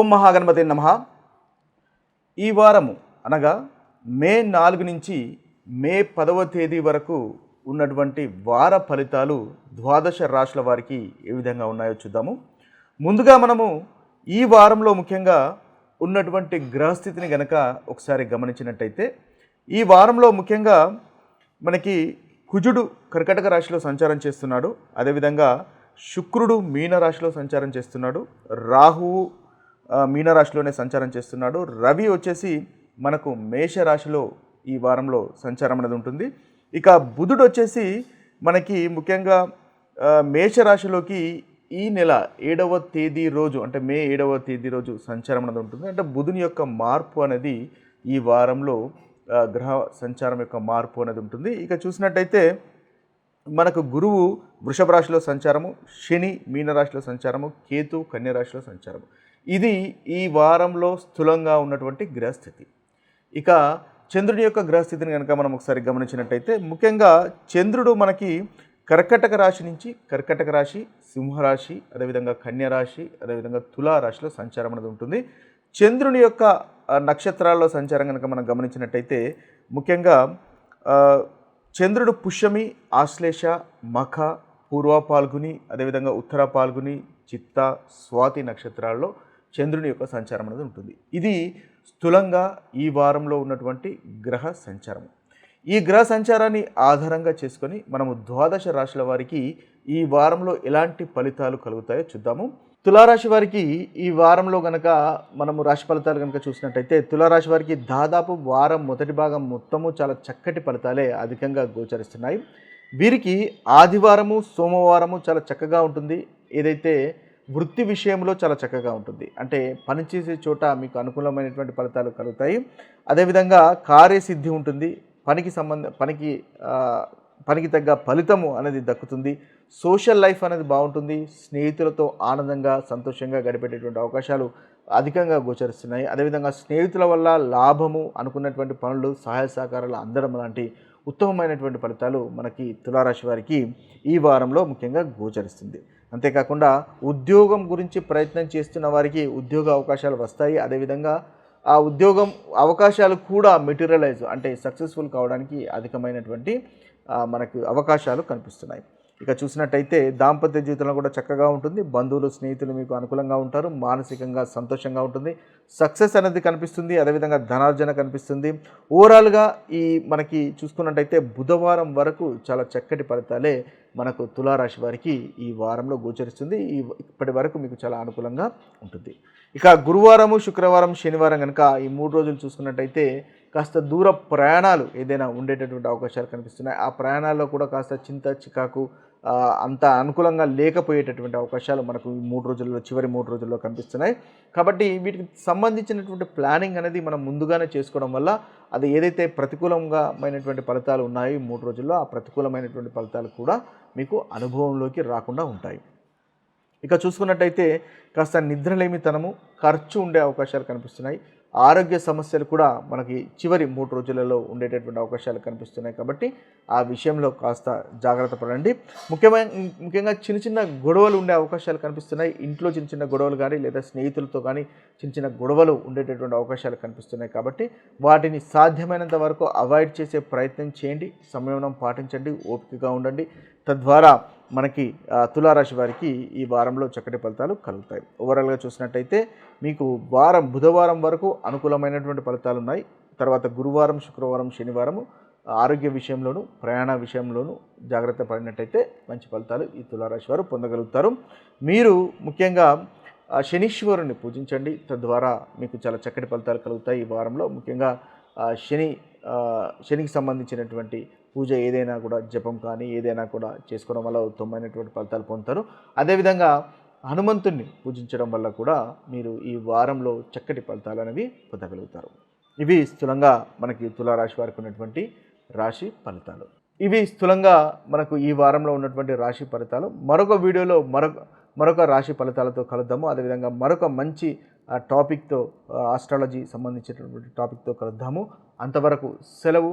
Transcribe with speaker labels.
Speaker 1: ఓం మహాగణపతి నమ. ఈ వారము అనగా మే నాలుగు నుంచి మే పదవ తేదీ వరకు ఉన్నటువంటి వార ఫలితాలు ద్వాదశ రాశుల వారికి ఏ విధంగా ఉన్నాయో చూద్దాము. ముందుగా మనము ఈ వారంలో ముఖ్యంగా ఉన్నటువంటి గ్రహస్థితిని గనక ఒకసారి గమనించినట్టయితే ఈ వారంలో ముఖ్యంగా మనకి కుజుడు కర్కటక రాశిలో సంచారం చేస్తున్నాడు. అదేవిధంగా శుక్రుడు మీన రాశిలో సంచారం చేస్తున్నాడు. రాహువు మీనరాశిలోనే సంచారం చేస్తున్నాడు. రవి వచ్చేసి మనకు మేషరాశిలో ఈ వారంలో సంచారం అనేది ఉంటుంది. ఇక బుధుడు వచ్చేసి మనకి ముఖ్యంగా మేషరాశిలోకి ఈ నెల ఏడవ తేదీ రోజు అంటే మే ఏడవ తేదీ రోజు సంచారం అనేది ఉంటుంది. అంటే బుధుని యొక్క మార్పు అనేది ఈ వారంలో గ్రహ సంచారం యొక్క మార్పు అనేది ఉంటుంది. ఇక చూసినట్టయితే మనకు గురువు వృషభ రాశిలో సంచారము శని మీనరాశిలో సంచారము కేతు కన్య రాశిలో సంచారము. ఇది ఈ వారంలో స్థూలంగా ఉన్నటువంటి గ్రహస్థితి. ఇక చంద్రుని యొక్క గ్రహస్థితిని కనుక మనం ఒకసారి గమనించినట్టయితే ముఖ్యంగా చంద్రుడు మనకి కర్కటక రాశి నుంచి కర్కటక రాశి సింహరాశి అదేవిధంగా కన్యరాశి అదేవిధంగా తులా రాశిలో సంచారం అనేది ఉంటుంది. చంద్రుని యొక్క నక్షత్రాల్లో సంచారం కనుక మనం గమనించినట్టయితే ముఖ్యంగా చంద్రుడు పుష్యమి ఆశ్లేష మఖ పూర్వ పాల్గుని అదేవిధంగా ఉత్తర పాల్గుని చిత్త స్వాతి నక్షత్రాల్లో చంద్రుని యొక్క సంచారం అనేది ఉంటుంది. ఇది స్థూలంగా ఈ వారంలో ఉన్నటువంటి గ్రహ సంచారం. ఈ గ్రహ సంచారాన్ని ఆధారంగా చేసుకొని మనము ద్వాదశ రాశుల వారికి ఈ వారంలో ఎలాంటి ఫలితాలు కలుగుతాయో చూద్దాము. తులారాశి వారికి ఈ వారంలో గనక మనము రాశి ఫలితాలు కనుక చూసినట్టయితే తులారాశి వారికి దాదాపు వారం మొదటి భాగం మొత్తము చాలా చక్కటి ఫలితాలే అధికంగా గోచరిస్తున్నాయి. వీరికి ఆదివారము సోమవారము చాలా చక్కగా ఉంటుంది. ఏదైతే వృత్తి విషయంలో చాలా చక్కగా ఉంటుంది. అంటే పనిచేసే చోట మీకు అనుకూలమైనటువంటి ఫలితాలు కలుగుతాయి. అదేవిధంగా కార్యసిద్ధి ఉంటుంది. పనికి సంబంధ పనికి పనికి తగ్గ ఫలితము అనేది దక్కుతుంది. సోషల్ లైఫ్ అనేది బాగుంటుంది. స్నేహితులతో ఆనందంగా సంతోషంగా గడిపేటటువంటి అవకాశాలు అధికంగా గోచరిస్తున్నాయి. అదేవిధంగా స్నేహితుల వల్ల లాభము అనుకున్నటువంటి పనులు సహాయ సహకారాలు అందడం లాంటి ఉత్తమమైనటువంటి ఫలితాలు మనకి తులారాశి వారికి ఈ వారంలో ముఖ్యంగా గోచరిస్తుంది. అంతేకాకుండా ఉద్యోగం గురించి ప్రయత్నం చేస్తున్న వారికి ఉద్యోగ అవకాశాలు వస్తాయి. అదేవిధంగా ఆ ఉద్యోగం అవకాశాలు కూడా మెటీరియలైజ్ అంటే సక్సెస్ఫుల్ కావడానికి అధికమైనటువంటి మనకు అవకాశాలు కనిపిస్తున్నాయి. ఇక చూసినట్టయితే దాంపత్య జీవితంలో కూడా చక్కగా ఉంటుంది. బంధువులు స్నేహితులు మీకు అనుకూలంగా ఉంటారు. మానసికంగా సంతోషంగా ఉంటుంది. సక్సెస్ అనేది కనిపిస్తుంది. అదేవిధంగా ధనార్జన కనిపిస్తుంది. ఓవరాల్గా ఈ మనకి చూసుకున్నట్టయితే బుధవారం వరకు చాలా చక్కటి ఫలితాలే మనకు తులారాశి వారికి ఈ వారంలో గోచరిస్తుంది. ఈ ఇప్పటి వరకు మీకు చాలా అనుకూలంగా ఉంటుంది. ఇక గురువారము శుక్రవారం శనివారం కనుక ఈ మూడు రోజులు చూసుకున్నట్టయితే కాస్త దూర ప్రయాణాలు ఏదైనా ఉండేటటువంటి అవకాశాలు కనిపిస్తున్నాయి. ఆ ప్రయాణాల్లో కూడా కాస్త చింత చికాకు అంత అనుకూలంగా లేకపోయేటటువంటి అవకాశాలు మనకు మూడు రోజుల్లో చివరి మూడు రోజుల్లో కనిపిస్తున్నాయి. కాబట్టి వీటికి సంబంధించినటువంటి ప్లానింగ్ అనేది మనం ముందుగానే చేసుకోవడం వల్ల అది ఏదైతే ప్రతికూలంగా మైనటువంటి ఫలితాలు ఉన్నాయో మూడు రోజుల్లో ఆ ప్రతికూలమైనటువంటి ఫలితాలు కూడా మీకు అనుభవంలోకి రాకుండా ఉంటాయి. ఇక చూసుకున్నట్టయితే కాస్త నిద్రలేమితనము ఖర్చు ఉండే అవకాశాలు కనిపిస్తున్నాయి. ఆరోగ్య సమస్యలు కూడా మనకి చివరి మూడు రోజులలో ఉండేటటువంటి అవకాశాలు కనిపిస్తున్నాయి కాబట్టి ఆ విషయంలో కాస్త జాగ్రత్త పడండి. ముఖ్యమైన ముఖ్యంగా చిన్న చిన్న గొడవలు ఉండే అవకాశాలు కనిపిస్తున్నాయి. ఇంట్లో చిన్న చిన్న గొడవలు కానీ లేదా స్నేహితులతో కానీ చిన్న చిన్న గొడవలు ఉండేటటువంటి అవకాశాలు కనిపిస్తున్నాయి కాబట్టి వాటిని సాధ్యమైనంత వరకు అవాయిడ్ చేసే ప్రయత్నం చేయండి. సంయమనం పాటించండి. ఓపికగా ఉండండి. తద్వారా మనకి తులారాశి వారికి ఈ వారంలో చక్కటి ఫలితాలు కలుగుతాయి. ఓవరాల్గా చూసినట్టయితే మీకు వారం బుధవారం వరకు అనుకూలమైనటువంటి ఫలితాలు ఉన్నాయి. తర్వాత గురువారం శుక్రవారం శనివారము ఆరోగ్య విషయంలోను ప్రయాణ విషయంలోను జాగ్రత్త పడినట్టయితే మంచి ఫలితాలు ఈ తులారాశి వారు పొందగలుగుతారు. మీరు ముఖ్యంగా శనీశ్వరుని పూజించండి. తద్వారా మీకు చాలా చక్కటి ఫలితాలు కలుగుతాయి ఈ వారంలో. ముఖ్యంగా శని శనికి సంబంధించినటువంటి పూజ ఏదైనా కూడా జపం కానీ ఏదైనా కూడా చేసుకోవడం వల్ల ఉత్తమమైనటువంటి ఫలితాలు పొందుతారు. అదేవిధంగా హనుమంతుణ్ణి పూజించడం వల్ల కూడా మీరు ఈ వారంలో చక్కటి ఫలితాలు అనేవి పొందగలుగుతారు. ఇవి స్థూలంగా మనకి తులారాశి వారికి ఉన్నటువంటి రాశి ఫలితాలు. ఇవి స్థూలంగా మనకు ఈ వారంలో ఉన్నటువంటి రాశి ఫలితాలు. మరొక వీడియోలో మరొక మరొక రాశి ఫలితాలతో కలుద్దాము. అదేవిధంగా మరొక మంచి టాపిక్తో ఆస్ట్రాలజీ సంబంధించినటువంటి టాపిక్తో కలుద్దాము. అంతవరకు సెలవు